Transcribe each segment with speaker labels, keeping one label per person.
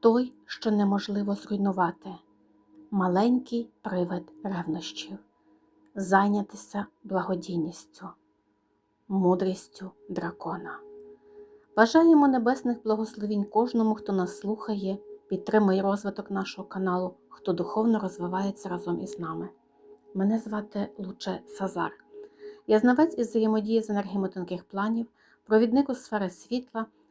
Speaker 1: той, що неможливо зруйнувати, маленький привид ревнощів, зайнятися благодійністю, мудрістю дракона. Бажаємо небесних благословінь кожному, хто нас слухає, підтримує розвиток нашого каналу, хто духовно розвивається разом із нами. Мене звати Луче Сазар. Я знавець із взаємодії з енергіями тонких планів, провідник у сфери світла,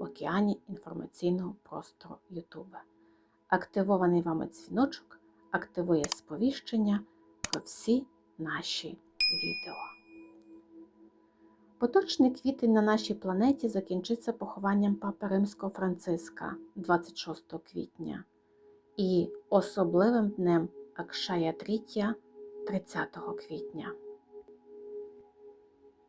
Speaker 1: в океані інформаційного простору YouTube. Активований вами дзвіночок активує сповіщення про всі наші відео. Поточний квітень на нашій планеті закінчиться похованням Папи Римського Франциска 26 квітня і особливим днем Акшая Трітія 30 квітня.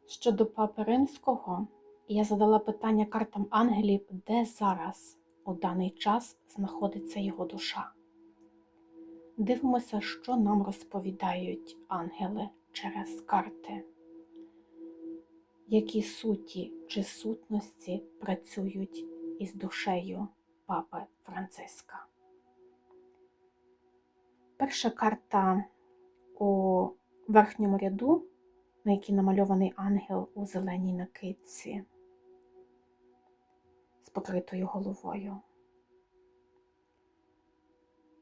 Speaker 1: Щодо Папи Римського, я задала питання картам ангелів, де зараз у даний час знаходиться його душа. Дивимося, що нам розповідають ангели через карти, які суті чи сутності працюють із душею Папи Франциска. Перша карта у верхньому ряду, на якій намальований ангел у зеленій накидці з покритою головою.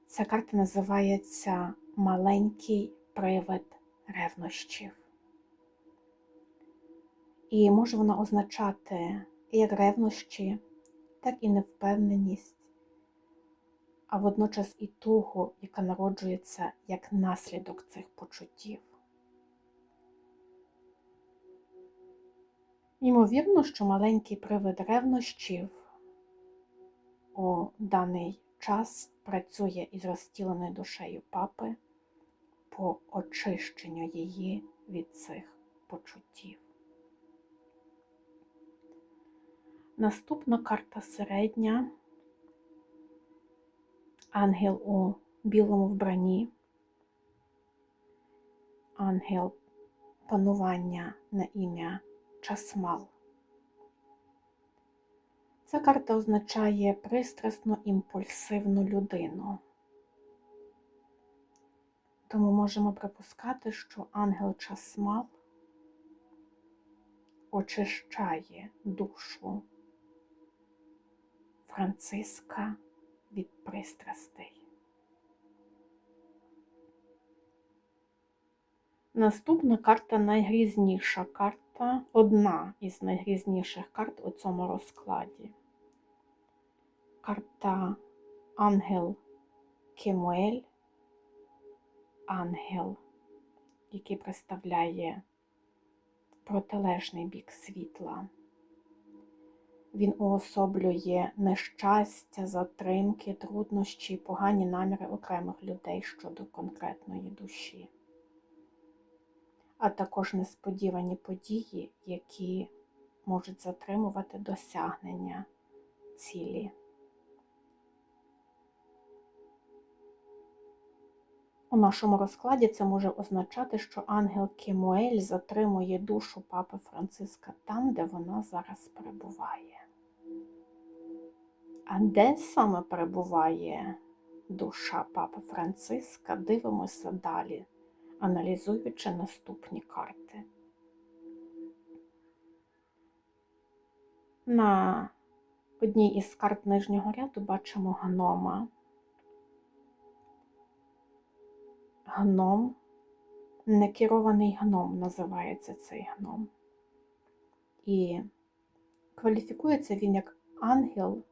Speaker 1: Ця карта називається Маленький привид ревнощів. І може вона означати як ревнощі, так і невпевненість, а водночас і тугу, яка народжується як наслідок цих почуттів. Ймовірно, що маленький привид ревнощів у даний час працює із розтіленою душею папи по очищенню її від цих почуттів. Наступна карта середня. Ангел у білому вбранні, ангел панування на ім'я Часмал. Ця карта означає пристрасну імпульсивну людину. Тому можемо припускати, що ангел Часмал очищає душу Франциска від пристрастей. Наступна карта найгрізніша карта, одна із найгрізніших карт у цьому розкладі. Карта Ангел Кемуель, ангел, який представляє протилежний бік світла. Він уособлює нещастя, затримки, труднощі, погані наміри окремих людей щодо конкретної душі, а також несподівані події, які можуть затримувати досягнення цілі. У нашому розкладі це може означати, що ангел Кемуель затримує душу папи Франциска там, де вона зараз перебуває. А де саме перебуває душа папи Франциска, дивимося далі, аналізуючи наступні карти. На одній із карт нижнього ряду бачимо гнома. Гном, некерований гном називається цей гном. І кваліфікується він як ангел,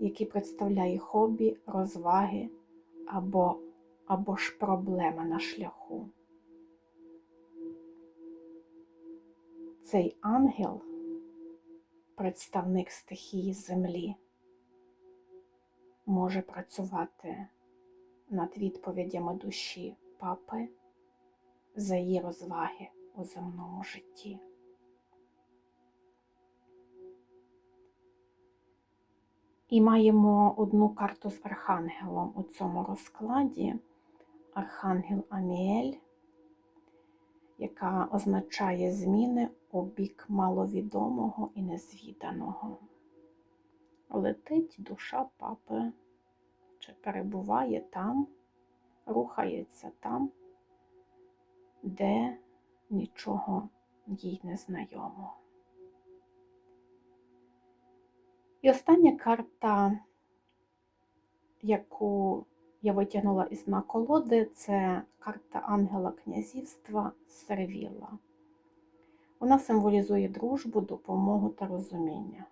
Speaker 1: який представляє хобі, розваги або, або ж проблеми на шляху. Цей ангел представник стихії землі може працювати над відповідями душі папи за її розваги у земному житті. І маємо одну карту з архангелом у цьому розкладі. Архангел Аміель, яка означає зміни у бік маловідомого і незвіданого. Летить душа папи, чи перебуває там, рухається там, де нічого їй не знайомо. І остання карта, яку я витягнула із дна колоди, це карта ангела князівства Сервіла. Вона символізує дружбу, допомогу та розуміння.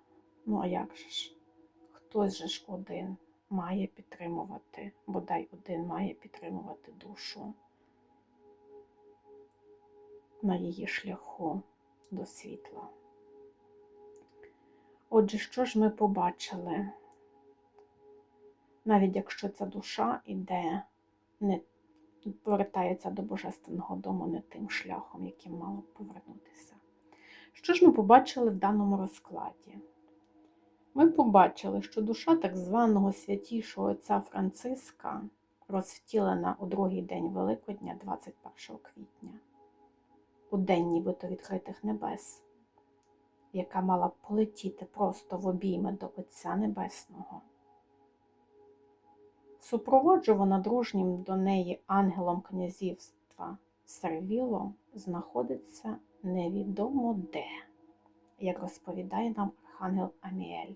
Speaker 1: Ну, а як же ж? Хтось же ж один має підтримувати, бодай один має підтримувати душу на її шляху до світла. Отже, що ж ми побачили? Навіть якщо ця душа іде, не повертається до Божественного дому не тим шляхом, яким мало б повернутися. Що ж ми побачили в даному розкладі? Ми побачили, що душа так званого святішого отця Франциска розвтілена у другий день Великодня, 21 квітня, у день нібито відкритих небес, яка мала полетіти просто в обійми до Отця Небесного. Супроводжувана дружнім до неї ангелом князівства Сервіло знаходиться невідомо де, як розповідає нам Архангел Аміель.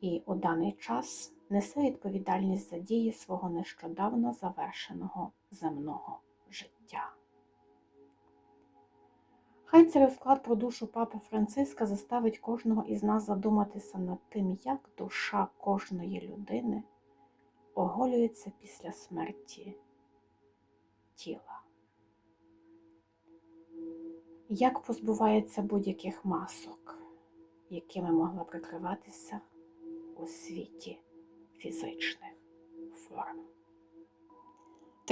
Speaker 1: І у даний час несе відповідальність за дії свого нещодавно завершеного земного життя. Хай цей розклад про душу Папи Франциска заставить кожного із нас задуматися над тим, як душа кожної людини оголюється після смерті тіла, як позбувається будь-яких масок, якими могла прикриватися у світі фізичних форм.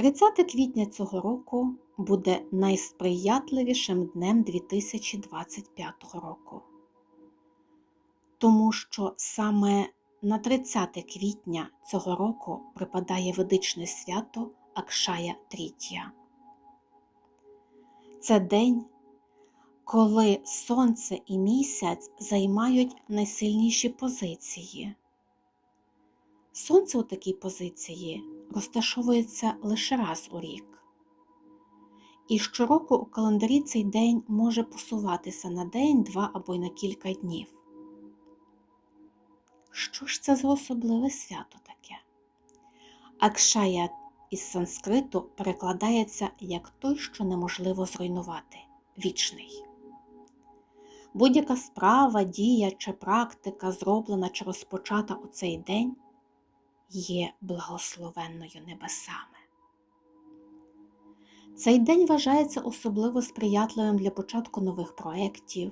Speaker 1: 30 квітня цього року буде найсприятливішим днем 2025 року, тому що саме на 30 квітня цього року припадає ведичне свято Акшая Трітія. Це день, коли Сонце і місяць займають найсильніші позиції. Сонце у такій позиції розташовується лише раз у рік. І щороку у календарі цей день може посуватися на день, два або й на кілька днів. Що ж це за особливе свято таке? Акшая із санскриту перекладається як той, що неможливо зруйнувати вічний. Будь-яка справа, дія чи практика, зроблена чи розпочата у цей день, є благословенною небесами. Цей день вважається особливо сприятливим для початку нових проєктів,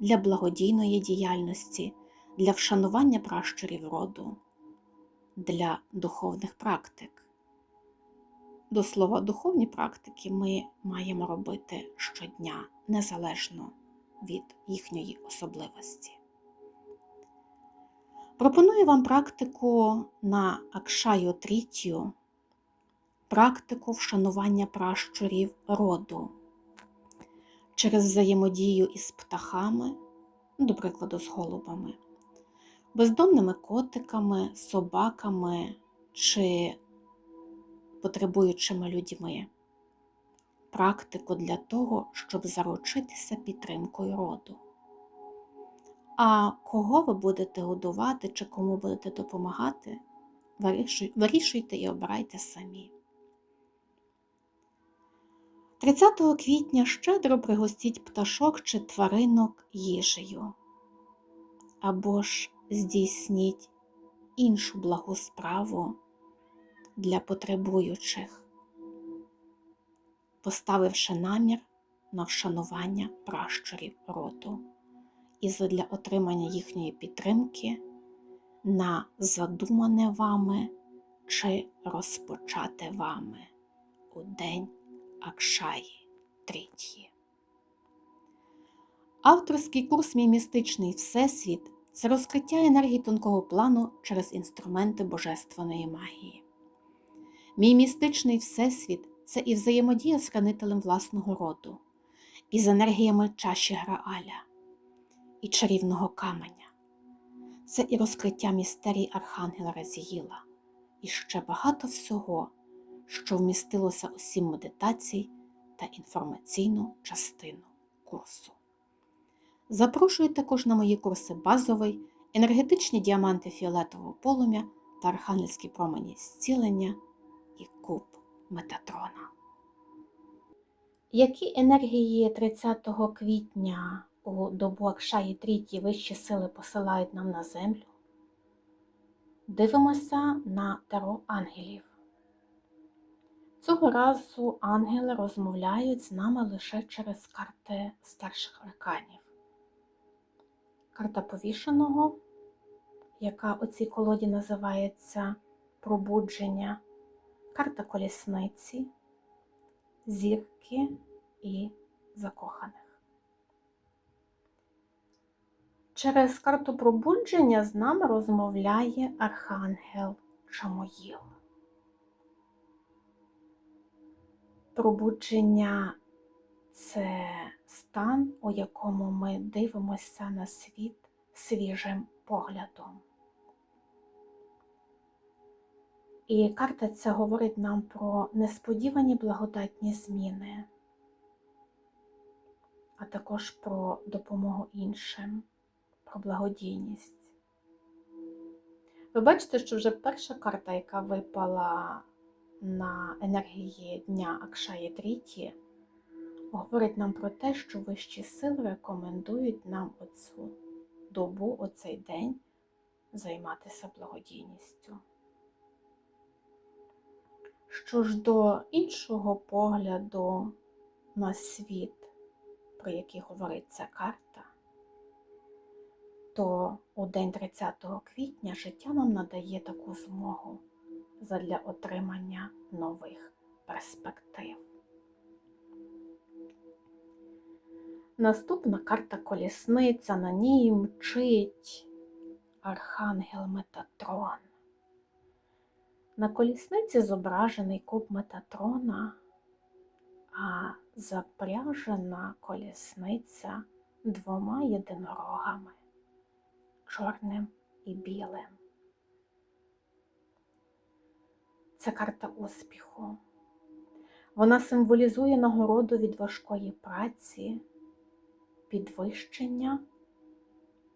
Speaker 1: для благодійної діяльності, для вшанування пращурів роду, для духовних практик. До слова, духовні практики ми маємо робити щодня, незалежно від їхньої особливості. Пропоную вам практику на Акшаю Трітію, практику вшанування пращурів роду через взаємодію із птахами, до прикладу, з голубами, бездомними котиками, собаками чи потребуючими людьми. Практику для того, щоб заручитися підтримкою роду. А кого ви будете годувати чи кому будете допомагати, вирішуйте і обирайте самі. 30 квітня щедро пригостіть пташок чи тваринок їжею, або ж здійсніть іншу благу справу для потребуючих, поставивши намір на вшанування пращурів роду і задля отримання їхньої підтримки на задумане вами чи розпочати вами у день Акшаї Трітії. Авторський курс Мій містичний Всесвіт це розкриття енергії тонкого плану через інструменти божественної магії. Мій містичний Всесвіт це і взаємодія з хранителем власного роду, і з енергіями чаші Грааля, і чарівного каменя. Це і розкриття містерій Архангела Разіїла, і ще багато всього, що вмістилося у сім медитацій та інформаційну частину курсу. Запрошую також на мої курси базовий, енергетичні діаманти фіолетового полум'я та архангельські промені зцілення і куб Метатрона. Які енергії 30 квітня у добу Акшаї Тріті вищі сили посилають нам на землю? Дивимося на таро ангелів. Цього разу ангели розмовляють з нами лише через карти старших арканів. Карта повішеного, яка у цій колоді називається пробудження, карта колісниці, зірки і закоханих. Через карту пробудження з нами розмовляє Архангел Чамоїл. Пробудження це стан, у якому ми дивимося на світ свіжим поглядом. І карта ця говорить нам про несподівані благодатні зміни, а також про допомогу іншим, благодійність. Ви бачите, що вже перша карта, яка випала на енергії Дня Акшаї Тріті, говорить нам про те, що вищі сили рекомендують нам оцю добу, оцей день займатися благодійністю. Що ж до іншого погляду на світ, про який говорить ця карта, то у день 30 квітня життя нам надає таку змогу задля отримання нових перспектив. Наступна карта колісниця, на ній мчить Архангел Метатрон. На колісниці зображений куб Метатрона, а запряжена колісниця двома єдинорогами чорним і білим. Це карта успіху. Вона символізує нагороду від важкої праці, підвищення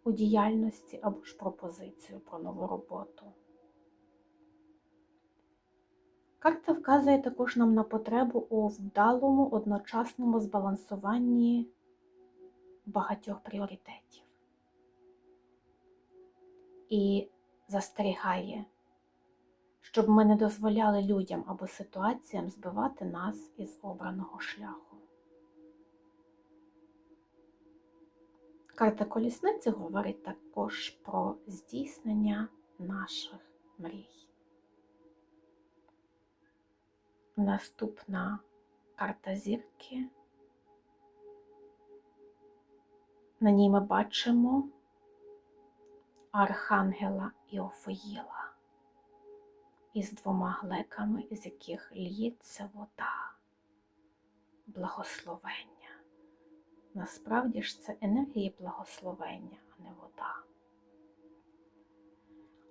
Speaker 1: у діяльності або ж пропозицію про нову роботу. Карта вказує також нам на потребу у вдалому одночасному збалансуванні багатьох пріоритетів і застерігає, щоб ми не дозволяли людям або ситуаціям збивати нас із обраного шляху. Карта колісниці говорить також про здійснення наших мрій. Наступна карта зірки. На ній ми бачимо Архангела Іофоїла із двома глеками, із яких лється вода, благословення. Насправді ж це енергії благословення, а не вода.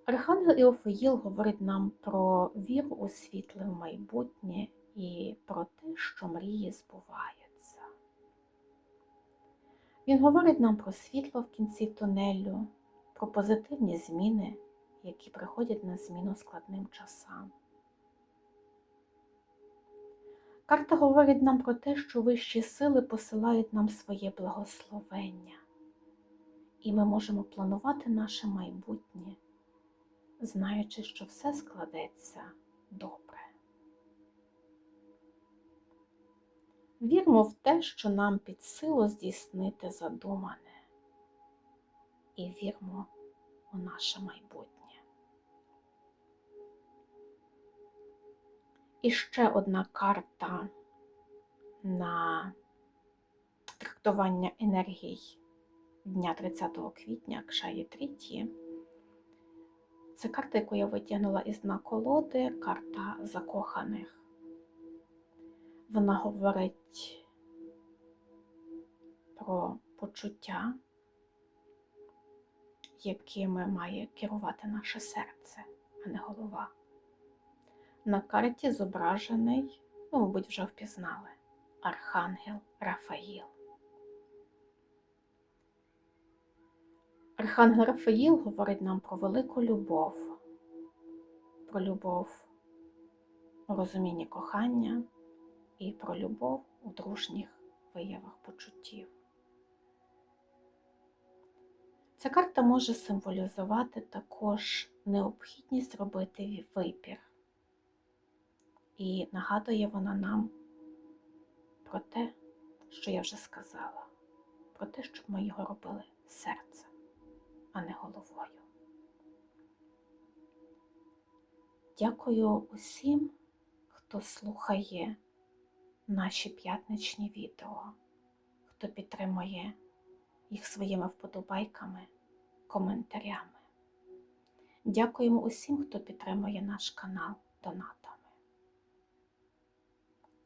Speaker 1: Архангел Іофоїл говорить нам про віру у світле в майбутнє і про те, що мрії збуваються. Він говорить нам про світло в кінці тунелю, про позитивні зміни, які приходять на зміну складним часам. Карта говорить нам про те, що вищі сили посилають нам своє благословення, і ми можемо планувати наше майбутнє, знаючи, що все складеться добре. Вірмо в те, що нам під силу здійснити задумане, і вірмо у наше майбутнє. І ще одна карта на трактування енергій дня 30 квітня Кшаї Тріті. Це карта, яку я витягнула із дна колоди, карта закоханих. Вона говорить про почуття, якими має керувати наше серце, а не голова. На карті зображений, ну, мабуть, вже впізнали, Архангел Рафаїл. Архангел Рафаїл говорить нам про велику любов, про любов у розумінні кохання і про любов у дружніх виявах почуттів. Ця карта може символізувати також необхідність робити вибір. І нагадує вона нам про те, що я вже сказала, про те, щоб ми його робили серцем, а не головою. Дякую усім, хто слухає наші п'ятничні відео, хто підтримує їх своїми вподобайками, коментарями. Дякуємо усім, хто підтримує наш канал донатами.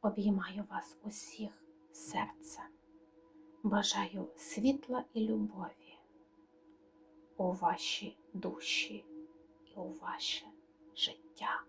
Speaker 1: Обіймаю вас усіх серцем. Бажаю світла і любові у ваші душі і у ваше життя.